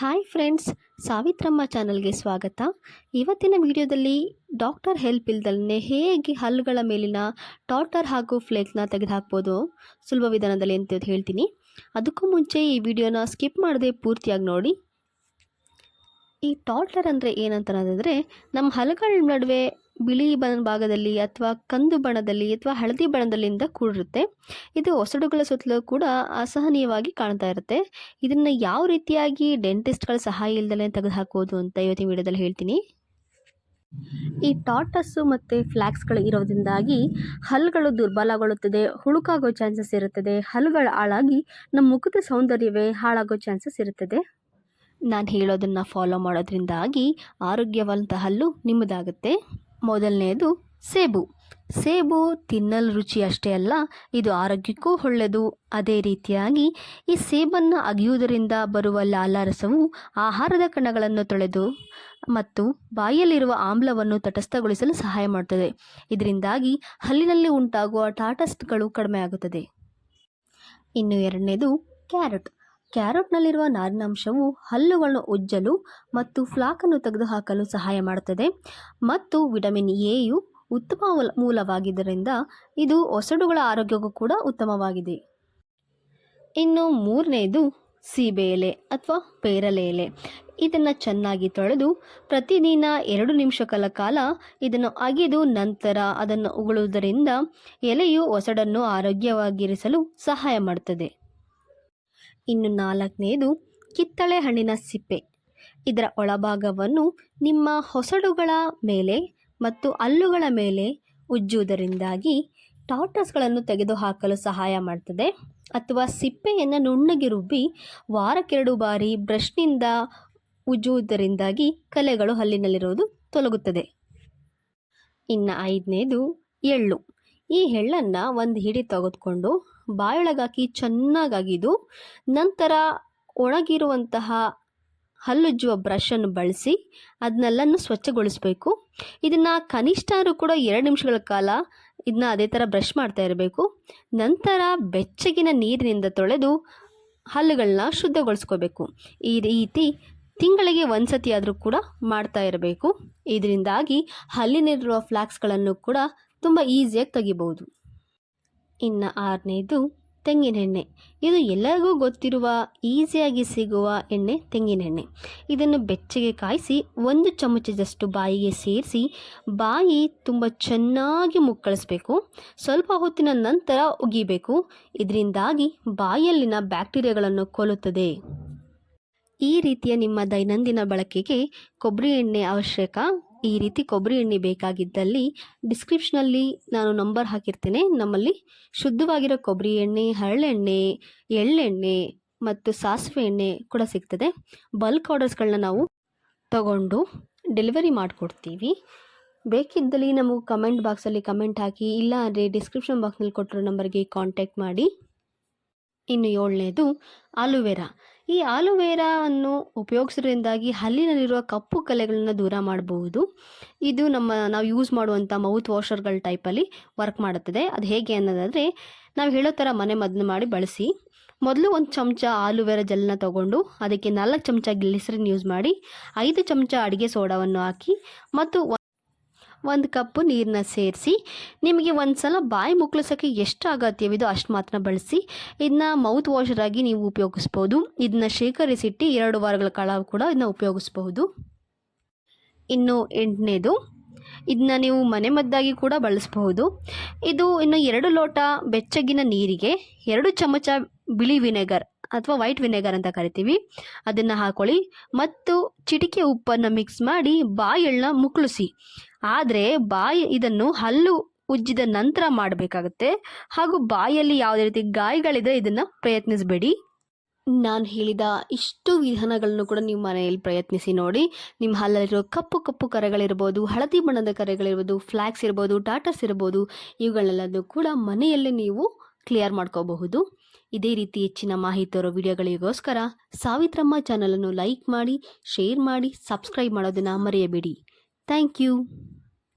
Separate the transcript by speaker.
Speaker 1: Hi friends, Savitramma ಚಾನಲ್ಗೆ ಸ್ವಾಗತ. ಇವತ್ತಿನ ವಿಡಿಯೋದಲ್ಲಿ ಡಾಕ್ಟರ್ ಹೆಲ್ಪ್ ಇಲ್ದಲ್ಲೇ ಹೇಗೆ ಹಲ್ಲುಗಳ ಮೇಲಿನ ಟಾಟರ್ ಹಾಗೂ ಫ್ಲೇಕ್ನ ತೆಗೆದುಹಾಕ್ಬೋದು. ಸುಲಭ ವಿಧಾನದಲ್ಲಿ ಅಂತ ಹೇಳ್ತೀನಿ. ಅದಕ್ಕೂ ಮುಂಚೆ ಈ ವಿಡಿಯೋನ ಸ್ಕಿಪ್ ಮಾಡದೆ ಪೂರ್ತಿಯಾಗಿ ನೋಡಿ. ಈ ಟಾಟ್ಲರ್ ಅಂದರೆ ಏನಂತ ಅನ್ನೋದಾದರೆ ನಮ್ಮ ಹಲಗಳ ನಡುವೆ ಬಿಳಿ ಬಣ್ಣ ಭಾಗದಲ್ಲಿ ಅಥವಾ ಕಂದು ಬಣ್ಣದಲ್ಲಿ ಅಥವಾ ಹಳದಿ ಬಣ್ಣದಲ್ಲಿಂದ ಕೂಡಿರುತ್ತೆ. ಇದು ಒಸಡುಗಳ ಸುತ್ತಲೂ ಕೂಡ ಅಸಹನೀಯವಾಗಿ ಕಾಣ್ತಾ ಇರುತ್ತೆ. ಇದನ್ನು ಯಾವ ರೀತಿಯಾಗಿ ಡೆಂಟಿಸ್ಟ್ಗಳ ಸಹಾಯ ಇಲ್ದಲೇ ತೆಗೆದುಹಾಕೋದು ಅಂತ ಇವತ್ತಿನ ವಿಡಿಯೋದಲ್ಲಿ ಹೇಳ್ತೀನಿ. ಈ ಟಾಟಸ್ಸು ಮತ್ತು ಫ್ಲ್ಯಾಕ್ಸ್ಗಳು ಇರೋದ್ರಿಂದಾಗಿ ಹಲ್ಲುಗಳು ದುರ್ಬಲಗೊಳ್ಳುತ್ತದೆ, ಹುಳುಕಾಗೋ ಚಾನ್ಸಸ್ ಇರುತ್ತದೆ ಹಲ್ಲುಗಳು ಹಾಳಾಗಿ ನಮ್ಮ ಮುಖದ ಸೌಂದರ್ಯವೇ ಹಾಳಾಗೋ ಚಾನ್ಸಸ್ ಇರುತ್ತದೆ. ನಾನು ಹೇಳೋದನ್ನು ಫಾಲೋ ಮಾಡೋದ್ರಿಂದಾಗಿ ಆರೋಗ್ಯವಂತ ಹಲ್ಲು ನಿಮ್ಮದಾಗುತ್ತೆ. ಮೊದಲನೆಯದು ಸೇಬು. ಸೇಬು ತಿನ್ನಲು ರುಚಿ ಅಷ್ಟೇ ಅಲ್ಲ, ಇದು ಆರೋಗ್ಯಕ್ಕೂ ಒಳ್ಳೆಯದು ಅದೇ ರೀತಿಯಾಗಿ ಈ ಸೇಬನ್ನು ಅಗಿಯುವುದರಿಂದ ಬರುವ ಲಾಲಾರಸವು ಆಹಾರದ ಕಣಗಳನ್ನು ತೊಳೆದು ಮತ್ತು ಬಾಯಲ್ಲಿರುವ ಆಮ್ಲವನ್ನು ತಟಸ್ಥಗೊಳಿಸಲು ಸಹಾಯ ಮಾಡುತ್ತದೆ ಇದರಿಂದಾಗಿ ಹಲ್ಲಿನಲ್ಲಿ ಉಂಟಾಗುವ ಟಾಟಸ್ಟ್ಗಳು ಕಡಿಮೆ ಆಗುತ್ತದೆ ಇನ್ನು ಎರಡನೇದು ಕ್ಯಾರೆಟ್. ಕ್ಯಾರೆಟ್ನಲ್ಲಿರುವ ನಾರಿನಾಂಶವು ಹಲ್ಲುಗಳನ್ನು ಉಜ್ಜಲು ಮತ್ತು ಫ್ಲಾಕನ್ನು ತೆಗೆದುಹಾಕಲು ಸಹಾಯ ಮಾಡುತ್ತದೆ ಮತ್ತು ವಿಟಮಿನ್ ಎಯು ಉತ್ತಮ ಮೂಲ ಮೂಲವಾಗಿದ್ದರಿಂದ ಇದು ಒಸಡುಗಳ ಆರೋಗ್ಯಕ್ಕೂ ಕೂಡ ಉತ್ತಮವಾಗಿದೆ. ಇನ್ನು ಮೂರನೆಯದು ಸೀಬೆ ಎಲೆ ಅಥವಾ ಪೇರಲೆ ಎಲೆ ಇದನ್ನು ಚೆನ್ನಾಗಿ ತೊಳೆದು ಪ್ರತಿದಿನ ಎರಡು ನಿಮಿಷಗಳ ಕಾಲ ಇದನ್ನು ಅಗೆದು ನಂತರ ಅದನ್ನು ಉಗುಳುವುದರಿಂದ ಎಲೆಯು ಒಸಡನ್ನು ಆರೋಗ್ಯವಾಗಿರಿಸಲು ಸಹಾಯ ಮಾಡುತ್ತದೆ ಇನ್ನು ನಾಲ್ಕನೇದು ಕಿತ್ತಳೆ ಹಣ್ಣಿನ ಸಿಪ್ಪೆ. ಇದರ ಒಳಭಾಗವನ್ನು ನಿಮ್ಮ ಹೊಸಡುಗಳ ಮೇಲೆ ಮತ್ತು ಹಲ್ಲುಗಳ ಮೇಲೆ ಉಜ್ಜುವುದರಿಂದಾಗಿ ಟಾಟಸ್ಗಳನ್ನು ತೆಗೆದುಹಾಕಲು ಸಹಾಯ ಮಾಡ್ತದೆ. ಅಥವಾ ಸಿಪ್ಪೆಯನ್ನು ನುಣ್ಣಗೆ ರುಬ್ಬಿ ವಾರಕ್ಕೆರಡು ಬಾರಿ ಬ್ರಷ್ನಿಂದ ಉಜ್ಜುವುದರಿಂದಾಗಿ ಕಲೆಗಳು ಹಲ್ಲಿನಲ್ಲಿರುವುದು ತೊಲಗುತ್ತದೆ. ಇನ್ನು ಐದನೇದು ಎಳ್ಳು. ಈ ಎಳ್ಳನ್ನು ಒಂದು ಹಿಡಿ ತೆಗೆದುಕೊಂಡು ಬಾಯೊಳಗಾಕಿ ಚೆನ್ನಾಗಿ ಅಗಿದು ನಂತರ ಒಣಗಿರುವಂತಹ ಹಲ್ಲುಜ್ಜುವ ಬ್ರಷನ್ನು ಬಳಸಿ ಅದನ್ನೆಲ್ಲನೂ ಸ್ವಚ್ಛಗೊಳಿಸಬೇಕು. ಇದನ್ನು ಕನಿಷ್ಠ ಕೂಡ ಎರಡು ನಿಮಿಷಗಳ ಕಾಲ ಇದನ್ನ ಅದೇ ಥರ ಬ್ರಷ್ ಮಾಡ್ತಾ ಇರಬೇಕು. ನಂತರ ಬೆಚ್ಚಗಿನ ನೀರಿನಿಂದ ತೊಳೆದು ಹಲ್ಲುಗಳನ್ನ ಶುದ್ಧಗೊಳಿಸ್ಕೋಬೇಕು. ಈ ರೀತಿ ತಿಂಗಳಿಗೆ ಒಂದು ಸತಿ ಆದರೂ ಕೂಡ ಮಾಡ್ತಾ ಇರಬೇಕು. ಇದರಿಂದಾಗಿ ಹಲ್ಲಿನಲ್ಲಿರುವ ಫ್ಲಾಕ್ಸ್ಗಳನ್ನು ಕೂಡ ತುಂಬ ಈಸಿಯಾಗಿ ತೆಗಿಬೋದು ಇನ್ನು ಆರನೇದು ತೆಂಗಿನೆಣ್ಣೆ. ಇದು ಎಲ್ಲರಿಗೂ ಗೊತ್ತಿರುವ, ಈಸಿಯಾಗಿ ಸಿಗುವ ಎಣ್ಣೆ ತೆಂಗಿನೆಣ್ಣೆ. ಇದನ್ನು ಬೆಚ್ಚಗೆ ಕಾಯಿಸಿ, ಒಂದು ಚಮಚದಷ್ಟು ಬಾಯಿಗೆ ಸೇರಿಸಿ, ಬಾಯಿ ತುಂಬ ಚೆನ್ನಾಗಿ ಮುಕ್ಕಳಿಸ್ಬೇಕು. ಸ್ವಲ್ಪ ಹೊತ್ತಿನ ನಂತರ ಉಗಿಬೇಕು. ಇದರಿಂದಾಗಿ ಬಾಯಲ್ಲಿನ ಬ್ಯಾಕ್ಟೀರಿಯಾಗಳನ್ನು ಕೊಲ್ಲುತ್ತದೆ. ಈ ರೀತಿಯ ನಿಮ್ಮ ದೈನಂದಿನ ಬಳಕೆಗೆ ಕೊಬ್ಬರಿ ಎಣ್ಣೆ ಅವಶ್ಯಕ. ಈ ರೀತಿ ಕೊಬ್ಬರಿ ಎಣ್ಣೆ ಬೇಕಾಗಿದ್ದಲ್ಲಿ ಡಿಸ್ಕ್ರಿಪ್ಷನಲ್ಲಿ ನಾನು ನಂಬರ್ ಹಾಕಿರ್ತೇನೆ. ನಮ್ಮಲ್ಲಿ ಶುದ್ಧವಾಗಿರೋ ಕೊಬ್ಬರಿ ಎಣ್ಣೆ, ಹರಳೆಣ್ಣೆ, ಎಳ್ಳೆಣ್ಣೆ ಮತ್ತು ಸಾಸಿವೆ ಎಣ್ಣೆ ಕೂಡ ಸಿಗ್ತದೆ. ಬಲ್ಕ್ ಆರ್ಡರ್ಸ್ಗಳನ್ನ ನಾವು ತಗೊಂಡು ಡೆಲಿವರಿ ಮಾಡಿಕೊಡ್ತೀವಿ. ಬೇಕಿದ್ದಲ್ಲಿ ನಮಗೆ ಕಮೆಂಟ್ ಬಾಕ್ಸಲ್ಲಿ ಕಮೆಂಟ್ ಹಾಕಿ ಇಲ್ಲ ಅಂದರೆ ಡಿಸ್ಕ್ರಿಪ್ಷನ್ ಬಾಕ್ಸ್ನಲ್ಲಿ ಕೊಟ್ಟಿರೋ ನಂಬರ್ಗೆ ಕಾಂಟ್ಯಾಕ್ಟ್ ಮಾಡಿ. ಇನ್ನು ಏಳನೇದು ಆಲುವೆರಾ ಈ ಆಲೋವೇರಾವನ್ನು ಉಪಯೋಗಿಸೋದ್ರಿಂದಾಗಿ ಹಲ್ಲಿನಲ್ಲಿರುವ ಕಪ್ಪು ಕಲೆಗಳನ್ನು ದೂರ ಮಾಡಬಹುದು. ಇದು ನಮ್ಮ ನಾವು ಯೂಸ್ ಮಾಡುವಂಥ ಮೌತ್ ವಾಷರ್ಗಳ ಟೈಪಲ್ಲಿ ವರ್ಕ್ ಮಾಡುತ್ತದೆ. ಅದು ಹೇಗೆ ಅನ್ನೋದಾದರೆ, ನಾವು ಹೇಳೋ ಥರ ಮನೆ ಮದ್ದು ಮಾಡಿ ಬಳಸಿ. ಮೊದಲು ಒಂದು ಚಮಚ ಆಲುವೆರಾ ಜೆಲ್ನ ತಗೊಂಡು ಅದಕ್ಕೆ ನಾಲ್ಕು ಚಮಚ ಗ್ಲಿಸರಿನ್ ಯೂಸ್ ಮಾಡಿ, ಐದು ಚಮಚ ಅಡುಗೆ ಸೋಡಾವನ್ನು ಹಾಕಿ, ಮತ್ತು ಒಂದು ಕಪ್ಪು ನೀರನ್ನ ಸೇರಿಸಿ, ನಿಮಗೆ ಒಂದು ಸಲ ಬಾಯಿ ಮುಕ್ಕಳಿಸೋಕ್ಕೆ ಎಷ್ಟು ಅಗತ್ಯವಿದೋ ಅಷ್ಟು ಮಾತ್ರ ಬಳಸಿ ಇದನ್ನ ಮೌತ್ ವಾಷರ್ ಆಗಿ ನೀವು ಉಪಯೋಗಿಸ್ಬೋದು. ಇದನ್ನ ಶೇಖರಿಸಿಟ್ಟು ಎರಡು ವಾರಗಳ ಕಾಲ ಕೂಡ ಇದನ್ನ ಉಪಯೋಗಿಸ್ಬಹುದು ಇನ್ನು ಎಂಟನೇದು ಇದನ್ನ ನೀವು ಮನೆ ಮದ್ದಾಗಿ ಕೂಡ ಬಳಸಬಹುದು ಇದು ಇನ್ನು ಎರಡು ಲೋಟ ಬೆಚ್ಚಗಿನ ನೀರಿಗೆ, ಎರಡು ಚಮಚ ಬಿಳಿ ವಿನೆಗರ್ ಅಥವಾ ವೈಟ್ ವಿನೆಗರ್ ಅಂತ ಕರಿತೀವಿ. ಅದನ್ನು ಹಾಕೊಳ್ಳಿ. ಮತ್ತು ಚಿಟಿಕೆ ಉಪ್ಪನ್ನು ಮಿಕ್ಸ್ ಮಾಡಿ ಬಾಯನ್ನ ಮುಕ್ಕಳಿಸಿ ಆದರೆ ಬಾಯಿ ಇದನ್ನು ಹಲ್ಲು ಉಜ್ಜಿದ ನಂತರ ಮಾಡಬೇಕಾಗುತ್ತೆ. ಹಾಗೂ ಬಾಯಲ್ಲಿ ಯಾವುದೇ ರೀತಿ ಗಾಯಗಳಿದೆ ಇದನ್ನು ಪ್ರಯತ್ನಿಸಬೇಡಿ. ನಾನು ಹೇಳಿದ ಇಷ್ಟು ವಿಧಾನಗಳನ್ನು ಕೂಡ ನೀವು ಮನೆಯಲ್ಲಿ ಪ್ರಯತ್ನಿಸಿ ನೋಡಿ. ನಿಮ್ಮ ಹಲ್ಲಲ್ಲಿರೋ ಕಪ್ಪು ಕಪ್ಪು ಕರೆಗಳಿರ್ಬೋದು, ಹಳದಿ ಬಣ್ಣದ ಕರೆಗಳಿರ್ಬೋದು ಫ್ಲ್ಯಾಕ್ಸ್ ಇರ್ಬೋದು ಟಾಟರ್ಸ್ ಇರ್ಬೋದು ಇವುಗಳೆಲ್ಲದೂ ಕೂಡ ಮನೆಯಲ್ಲೇ ನೀವು ಕ್ಲಿಯರ್ ಮಾಡ್ಕೋಬಹುದು. ಇದೇ ರೀತಿ ಹೆಚ್ಚಿನ ಮಾಹಿತಿಯರ ವಿಡಿಯೋಗಳಿಗೋಸ್ಕರ ಸಾವಿತ್ರಮ್ಮ ಚಾನಲನ್ನು ಲೈಕ್ ಮಾಡಿ, ಶೇರ್ ಮಾಡಿ, ಸಬ್ಸ್ಕ್ರೈಬ್ ಮಾಡೋದನ್ನು ಮರೆಯಬೇಡಿ. Thank you.